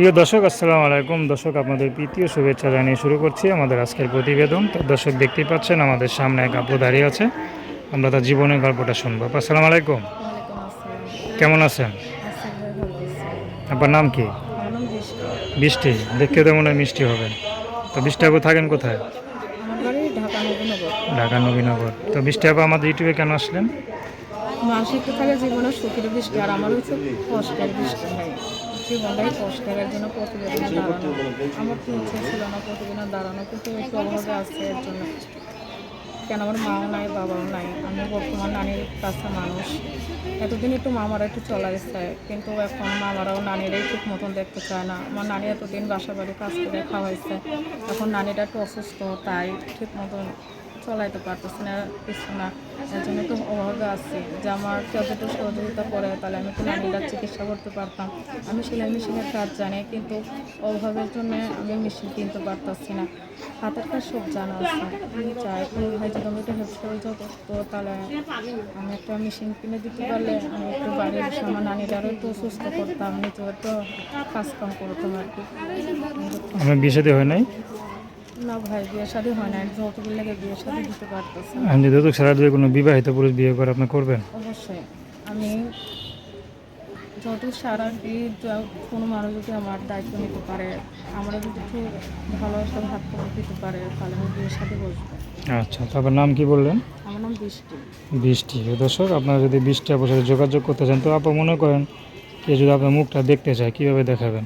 প্রিয় দর্শক আসসালামু আলাইকুম। দর্শক আপনাদের প্রীতীয় শুভেচ্ছা জানিয়ে শুরু করছি আমাদের আজকের প্রতিবেদন। তো দর্শক দেখতেই পাচ্ছেন আমাদের সামনে এক আপু দাঁড়িয়ে আছে। আমরা তার জীবনের গল্পটা শুনব। আপু, আসসালামু আলাইকুম। কেমন আছেন? আপনার নাম কি? বৃষ্টি। দেখতে তো মনে হয় মিষ্টি হবে। তো বৃষ্টি আপু থাকেন কোথায়? ঢাকা নবীনগর। তো বৃষ্টি আপু আমাদের ইউটিউবে কেন আসলেন? মাসিক থাকে জীবনের সুখের বৃষ্টি আর কষ্টের বৃষ্টি কষ্টের এর জন্য প্রতিবেদনে দাঁড়ানো। আমার তো ইচ্ছে ছিল না প্রতিবেদনে দাঁড়ানো কিন্তু একটু অভাবে আছে এর জন্য। কেন আমার মাও নাই বাবাও নাই আমি বর্তমান নানির কাছে মানুষ। এতদিন একটু মামারা একটু চলা গেছে কিন্তু এখন মামারাও নানিরাই ঠিক মতন দেখতে চায় না। আমার নানি এতদিন বাসা বাড়ি কাজ করে খাওয়াইছে এখন নানিটা একটু অসুস্থ তাই ঠিক মতন চলাইতে পারতেছি না, কিছু না। এর জন্য একটু অভাবে আছি যে আমার একটু সহযোগিতা করে, তাহলে আমি একটু নানিটার চিকিৎসা করতে পারতাম। আমি সেলাই মেশিনের কাজ জানি, কিন্তু অভাবের জন্য আমি মেশিন কিনতে পারতাছি না। হাতের কাজ সব জানা আছে। আমি চাই কোনো ভাই যদি আমি একটু হেল্প করতো তাহলে আমি একটা মেশিন কিনে দিতে পারলে আমি একটু বাড়ির আমার নানিটারও একটু সুস্থ করতাম নিজেও একটু কাজ কাম করতাম আর কি। আমার হয় নাই? না ভাই বিয়ে শাদী হয় না যৌতুক লেগে বিয়ে শাদী দিতে পারতেছে আমি যদি কোনো বিবাহিত পুরুষ বিয়ে করে আপনি করবেন? অবশ্যই। আমি যত সারা কি কোনো মানুষ যদি আমার দায়িত্ব নিতে পারে আমরা যদি একটু ভালোবাসা ভাগ করে দিতে পারে তাহলে আমি বিয়ের সাথে বসবো। আচ্ছা তারপর নাম কি বললেন? আমার নাম বৃষ্টি। বৃষ্টি। দর্শক আপনারা যদি বৃষ্টি আপুর সাথে যোগাযোগ করতে চান তো আপা মনে করেন কে যদি আপনার মুখটা দেখতে চায় কীভাবে দেখাবেন?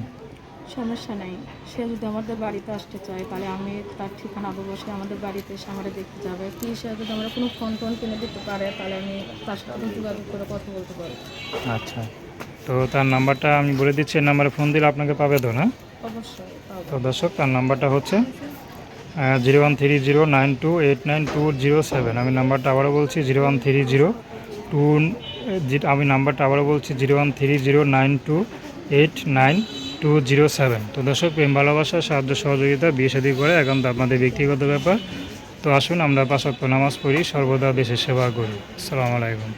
সমস্যা নাই। সে যদি আমাদের বাড়িতে আসতে চায় তাহলে আমি তার ঠিকানা সে আমাদের বাড়িতে এসে আমাদের দেখতে যাবে। কি সে যদি আমরা কোনো ফোন টোন কিনে দিতে পারে তাহলে আমি তার সাথে যোগাযোগ করে কথা বলতে পারি আচ্ছা। তো তার নাম্বারটা আমি বলে দিচ্ছি এই নাম্বারে ফোন দিলে আপনাকে পাবে তো না অবশ্যই তো দর্শক তার নাম্বারটা হচ্ছে zero one three zero nine two eight nine two zero seven. আমি নাম্বারটা আবারও বলছি zero one three zero two আমি নাম্বারটা আবারও বলছি zero one three zero nine two eight nine two zero seven তো দর্শক, প্রেম, ভালোবাসা, সাহায্য, সহযোগিতা, বিয়ে শাদী করে এখন তো আপনাদের ব্যক্তিগত ব্যাপার। তো আসুন আমরা পাশক্ত নামাজ পড়ি, সর্বদা দেশের সেবা করি। আসসালামু আলাইকুম।